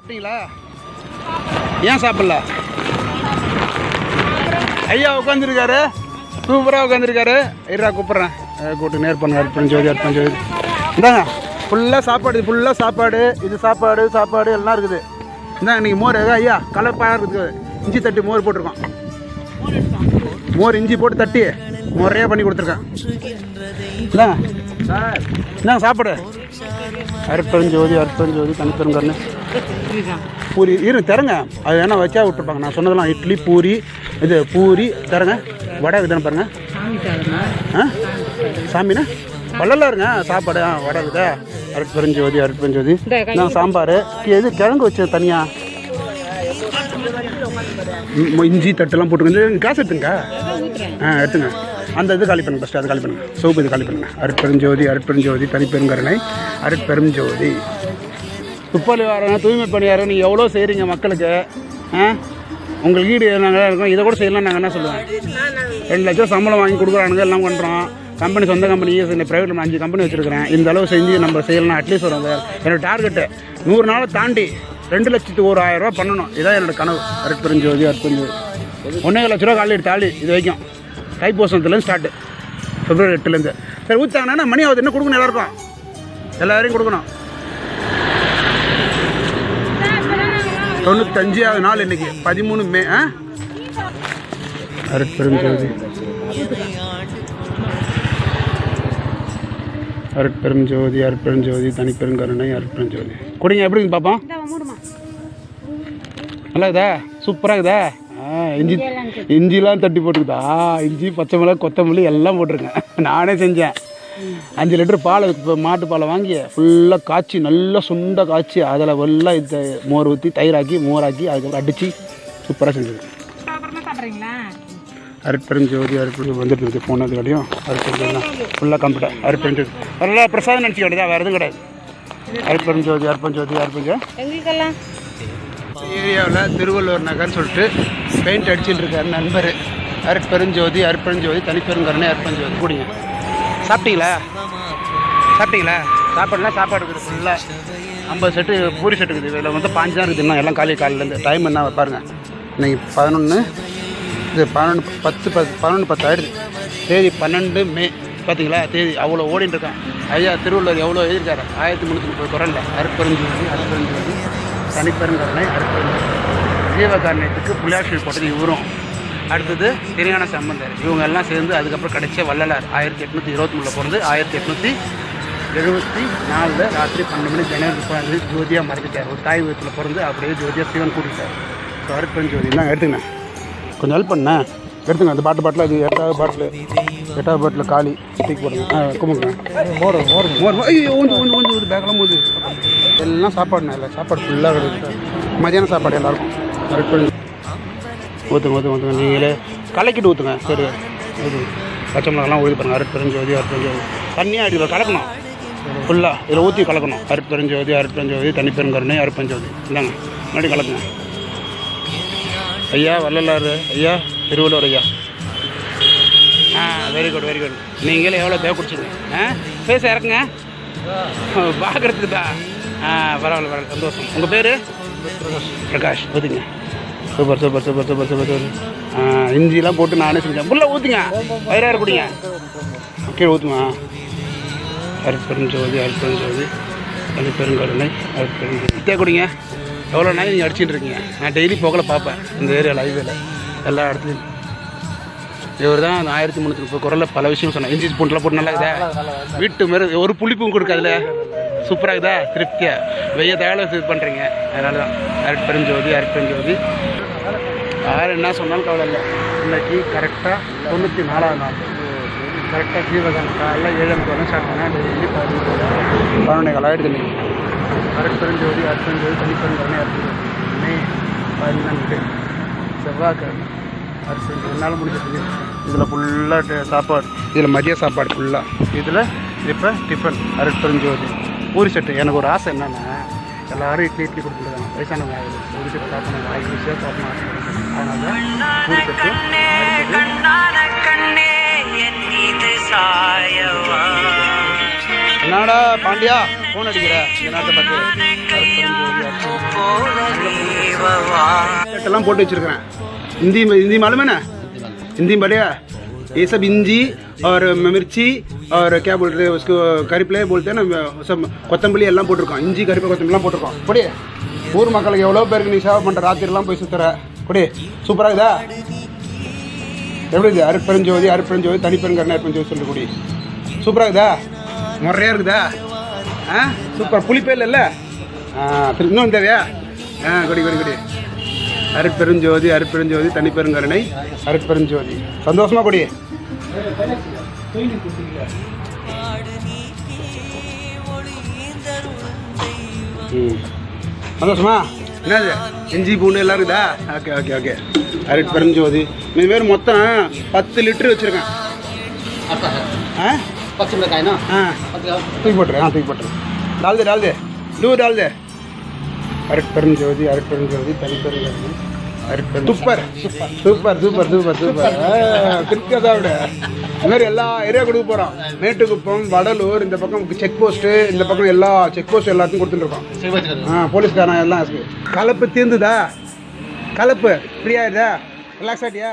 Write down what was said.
சாப்பிட்டீங்களா? ஏன் சாப்பிடல? ஐயா உட்காந்துருக்காரு சூப்பராக உட்காந்துருக்காரு இருடா கூப்பிட்றேன். கூப்பிட்டு நேர் பண்ணுங்க அர்ப்பணம் ஜோதி அர்ப்பணம் ஜோதி. இந்தாங்க. ஃபுல்லாக சாப்பாடு ஃபுல்லாக சாப்பாடு இது சாப்பாடு சாப்பாடு எல்லாம் இருக்குது. இந்தாங்க இன்றைக்கி மோர் ஏதோ ஐயா கலப்பாக இருக்குது. இஞ்சி தட்டி மோர் போட்டிருக்கோம். மோர் இஞ்சி போட்டு தட்டி. முறையாக பண்ணி கொடுத்துருக்கேன் என்ன என்ன சாப்பாடு. அற்பஞ்சோதி அற்பெருஞ்சோதி தனிப்பெருங்கன்னு பூரி இரு தரங்க. அது வேணா வச்சா விட்டுருப்பாங்க. நான் சொன்னதெல்லாம் இட்லி பூரி இது பூரி தரங்க. வடை இதுன்னு பாருங்க. ஆ? சாமிண்ணா வள்ளலாம் இருங்க. சாப்பாடு ஆ வடை இதா அற்பெருஞ்சோதி அற்பெருஞ்சோதி நான் சாம்பார். எது கிழங்கு வச்சது தனியாக இஞ்சி தட்டெல்லாம் போட்டுக்கோங்க. காசு எடுத்துங்க. ஆ எடுத்துங்க. அந்த இது காலி பண்ணுங்க ஃபஸ்ட்டு அது காலி பண்ணுங்க. சோப்பு இது காலி பண்ணுங்க. அருட்பெருஞ்சோதி அருட்பெருஞ்சோதி தனிப்பெருங்கருணை அருட்பெருஞ்சோதி. துப்பாளி வாரம் தூய்மை பணியாரம் நீங்கள் எவ்வளோ செய்கிறீங்க மக்களுக்கு ஆ? உங்களுக்கு ஈடு நாங்கள் இருக்கோம் இதை கூட செய்யலாம் நாங்கள் என்ன சொல்லுவோம்? ரெண்டு லட்சம் சம்பளம் வாங்கி கொடுக்குறானுங்க எல்லாம் பண்ணுறோம் கம்பெனி சொந்த கம்பெனி ப்ரைவேட் அஞ்சு கம்பெனி வச்சுருக்கிறேன். இந்த அளவு செஞ்சு நம்ம செய்யலாம் அட்லீஸ்ட் ஒரு என்னோடய டார்கெட்டு நூறு நாளை தாண்டி ரெண்டு லட்சத்து ஒரு ஆயிரம் பண்ணணும். இதான் என்னோடய கனவு. அருட்பெருஞ்சோதி அருட்பெருஞ்சோதி. ஒன்றே லட்ச ரூபா காலையில் தாலி இது வரைக்கும். தைப்பூசத்துலேருந்து ஸ்டார்ட்டு பிப்ரவரி எட்டுலேருந்து. சரி ஊற்றாங்கன்னா மணி ஆகுது என்ன கொடுக்கணும் எல்லாருக்கும். எல்லாரையும் கொடுக்கணும். தொண்ணூத்தஞ்சாவது நாள் இன்னைக்கு பதிமூணு மே ஆ? அருட்பெருஞ்சோதி அருட்பெருஞ்சோதி அருட்பெருஞ்சோதி தனிப்பெருங்கருணை அருட்பெருஞ்சோதி குடிங்க எப்படி இருக்கு பாப்போம்? நல்லா இருக்குதா? சூப்பராக இருக்குதா? இஞ்சி இஞ்சிலாம் தட்டி போட்டுக்குதா? இஞ்சி பச்சை மிளகா கொத்தமல்லி எல்லாம் போட்டிருக்கேன். நானே செஞ்சேன். அஞ்சு லிட்டர் பால் இப்போ மாட்டு பாலை வாங்கி ஃபுல்லாக காய்ச்சி நல்லா சுண்ட காய்ச்சி அதில் ஃபுல்லாக இந்த மோர் ஊற்றி தயிராக்கி மோராக்கி அதுக்கப்புறம் அடித்து சூப்பராக சாப்பிட்றீங்களா? அருட்பெருஞ்சோதி அருட்பெரும் வந்துட்டு இருக்கு போனது கிடையும் அருட்பெருஞ்சோதி ஃபுல்லாக கம்ப்யூட்டர் அருட்பெருஞ்சோதி அதெல்லாம் பிரசாதம் நினச்சி கிடையாது வேறு எதுவும் கிடையாது. அருட்பெருஞ்சோதி அருப்பஞ்சோதி அருப்பஞ்சோதி எங்களுக்கெல்லாம் ஏரியாவில் திருவள்ளுவர் நகர்னு சொல்லிட்டு பெயிண்ட் அடிச்சுட்டு இருக்கார் நண்பர். அருட்பெருஞ்சோதி அருட்பெருஞ்சோதி தனிப்பெருங்கருணை அருட்பெருஞ்சோதி. கூடிங்க. சாப்பிட்டீங்களா? சாப்பிட்டீங்களா? சாப்பாடுலாம் சாப்பாடு இருக்குது ஃபுல்லாக ஐம்பது செட்டு பூரி செட்டு இருக்குது. இதில் வந்து பாஞ்சு தான் இருக்குது இன்னும் எல்லாம் காலை காலையிலேருந்து டைம் என்ன பாருங்கள் இன்றைக்கி பதினொன்று இது பன்னெண்டு பத்து பத்து பதினொன்று பத்து ஆயிடுது. தேதி பன்னெண்டு மே. பார்த்தீங்களா தேதி. அவ்வளோ ஓடிட்டு இருக்கான் ஐயா திருவள்ளுவர் எவ்வளோ எழுதியிருக்காரு? ஆயிரத்தி முந்நூற்றி முப்பது குரலில். அருட்பெருஞ்சோதி அருட்பெருஞ்சோதி. தனிப்பெருங்கருணை அருட்பெருஞ்சோதி ஜீவகாரணத்துக்கு புள்ளியாட்சி போட்டது இவரும். அடுத்தது திருஞான சம்பந்தர். இவங்க எல்லாம் சேர்ந்து அதுக்கப்புறம் கிடைச்ச வள்ளலார். ஆயிரத்தி எட்நூற்றி இருபத்தி மூணில் பிறந்து ஆயிரத்தி எட்நூற்றி எழுபத்தி நாலில் ராத்திரி பன்னெண்டு மணி ஜனவரி தேதி ஜோதியாக மறைஞ்சிட்டார் ஒரு தாய் வீட்டில் பிறந்து அப்படியே ஜோதியாக சிவன் கூட்டிட்டார். ஸோ அருட்பெருஞ்சோதி தான் எடுத்துங்க கொஞ்சம் ஹெல்ப் பண்ணேன் எடுத்துங்க அந்த பாட்டு பாட்டில் அது எட்டாவது பாட்டில் எட்டாவது பாட்டில் காலி தூக்கி போடுங்க. ஆ கும்பிடுங்க. மோர் மோர். மோர் ஐயோ ஊந்து ஊந்து ஊந்து பேக்கெல்லாம் போகுது எல்லாம் சாப்பாடுண்ணா இல்லை சாப்பாடு ஃபுல்லாக கிடையாது மதியானம் சாப்பாடு எல்லாருக்கும். அருட்பெரு ஊற்றுங்க ஊற்றுங்க ஊற்றுங்க நீங்களே கலக்கிட்டு ஊற்றுங்க சரி. ஊற்றுங்க பச்சை மிளகாலாம் உழுது பாருங்க. அருட்பெருஞ்சோதி அருட்பெருஞ்சோதி தண்ணியாக அடிக்கலாம் கலக்கணும். ஃபுல்லாக இதில் ஊற்றி கலக்கணும். அருட்பெருஞ்சோதி அருட்பெருஞ்சோதி தனிப்பெருங்கருணை அருட்பெருஞ்சோதி இந்தாங்க. முன்னாடி கலக்குங்க. ஐயா வள்ளலாறு ஐயா திருவள்ளுவர் ஐயா. ஆ வெரி குட் வெரி குட் நீங்களே எவ்வளோ தேவை குடிச்சிங்க? ஆ? பேச இறக்குங்க. பார்க்குறதுக்கு தான் ஆ பரவாயில்ல பரவாயில்ல சந்தோஷம். உங்கள் பேர்? பிரகாஷ். ஊற்றுங்க super super super super super super. ஆ இஞ்சிலாம் போட்டு நானே செஞ்சேன். ஃபுல்லாக ஊற்றுங்க வயிறாறு குடிங்க. கீழே ஊற்றுமா அருட்பெருஞ்சோதி அது பெருங்கருணை அருட்பெருஞ்சோதி தே குடிங்க. எவ்வளோ நாள் நீங்கள் அடிச்சுட்டு இருக்கீங்க? நான் டெய்லி போகல பார்ப்பேன் இந்த ஏரியாவில் ஹைவேல எல்லா இடத்துலையும். இவர் தான் அந்த ஆயிரத்தி முந்நூற்றி முப்பது குரலில் பல விஷயம் சொன்னேன் இஞ்சி பூண்டுலாம் போட்டு நல்லா இருக்குதா வீட்டு மாரி ஒரு புளிப்பும் கொடுக்காதுல. சூப்பராக இருக்குதா? திருப்தியாக வெய்ய தகவலை இது பண்ணுறீங்க அதனால தான் அருட்பெருஞ்சோதி அருட்பெருஞ்சோதி யார் என்ன சொன்னாலும் கவலை இல்லை. இன்னைக்கு கரெக்டாக தொண்ணூற்றி நாலாவது நாள். கரெக்டாக ஜீவகன் காலைல ஏழு மணிக்கு வந்து ஸ்டார்ட் பண்ணால் டெய்லி பதினொன்று. பதினொன்றே ஆகிடுது நீங்கள் அருட்பெருஞ்சோதி அருட்பெருஞ்சோதி தனிப்பெருஞ்சோதி அருட்பெருஞ்சோதி மே பன்னெண்டு செவ்வாய்க்கிழமை அரிசி என்னால் முடிஞ்சது இதில் ஃபுல்லாக சாப்பாடு. இதில் மதிய சாப்பாடு ஃபுல்லாக இதில் இப்போ டிஃபன் அருட்பெருஞ்சோதி பூரி செட்டு. எனக்கு ஒரு ஆசை என்னென்னா எல்லோரும் இட்லி இட்லி கொடுத்துருக்காங்க. வயசானவங்க பூரி செட்டு சாப்பிடணும். வாய்க்கு விஷயம் அதனால என்னடா பாண்டியா ஃபோன் அடிக்கிற? என்னத்தை பார்த்து. செட்டெல்லாம் போட்டு வச்சுருக்கிறேன். இந்தி ஹிந்தி மாலுமேண்ணே ஹிந்தியும் பாடியா ये सब इंजी और मिर्ची और क्या बोल रहे हैं उसको கறிப்பிலே बोलते हैं ना वो सब கொத்தமல்லி எல்லாம் போட்டிருக்கோம் இஞ்சி கறிப்பு கொத்தமல்லாம் போட்டிருக்கோம் கொடி ஊர் மக்களுக்கு எவ்வளோ பேருக்கு நீ சேவை பண்ணுற ராத்திரிலாம் போய் சுற்றுற கொடி சூப்பராக இதா எப்படி இது அருட்பெருஞ்சோதி அருட்பெருஞ்சோதி தனிப்பெருங்கரணை அருட்பெருஞ்சோதி சொல்லி கொடி சூப்பராக இதா முறையாக இருக்குதா ஆ சூப்பர் புளிப்பே இல்லைல்ல ஆ திரு- இன்னும் தேவையா ஆ கொடி கொடி கொடி அருட்பெருஞ்சோதி அருட்பெருஞ்சோதி தனிப்பெருங்கருணை. அருட்பெருஞ்சோதி. சந்தோஷமா கொடி சந்தோஷமா? என்னது? இஞ்சி பூண்டு எல்லாம் இருக்குதா? Okay okay okay. அருட்பெருஞ்சோதி. இது பேர் மொத்தம் பத்து லிட்டரு வச்சுருக்கேன். ஆ? பச்சை மிளகாய்னா? ஆ. தூக்கி போட்டுரு ஆ தூக்கி போட்டுரு. டால்தே டால்தே. டூ டால்தே. அருட்பெரும் ஜோதி அருட்பெரும் ஜோதி தனிப்பெரும் ஜோதி. அருட்பெரும் super super super super super திருப்தியாக விட இந்த மாதிரி எல்லா ஏரியா கொடுக்க போகிறோம் மேட்டுக்குப்பம் வடலூர் இந்த பக்கம் செக் போஸ்ட்டு இந்த பக்கம் எல்லா செக் போஸ்ட் எல்லாத்தையும் கொடுத்துட்டுருக்கோம் ஆ போலீஸ்காரன் எல்லாம் கலப்பு தீர்ந்துதா கலப்பு ஃப்ரீ ஆயிடுதா? ரிலாக்ஸ் ஆகிட்டியா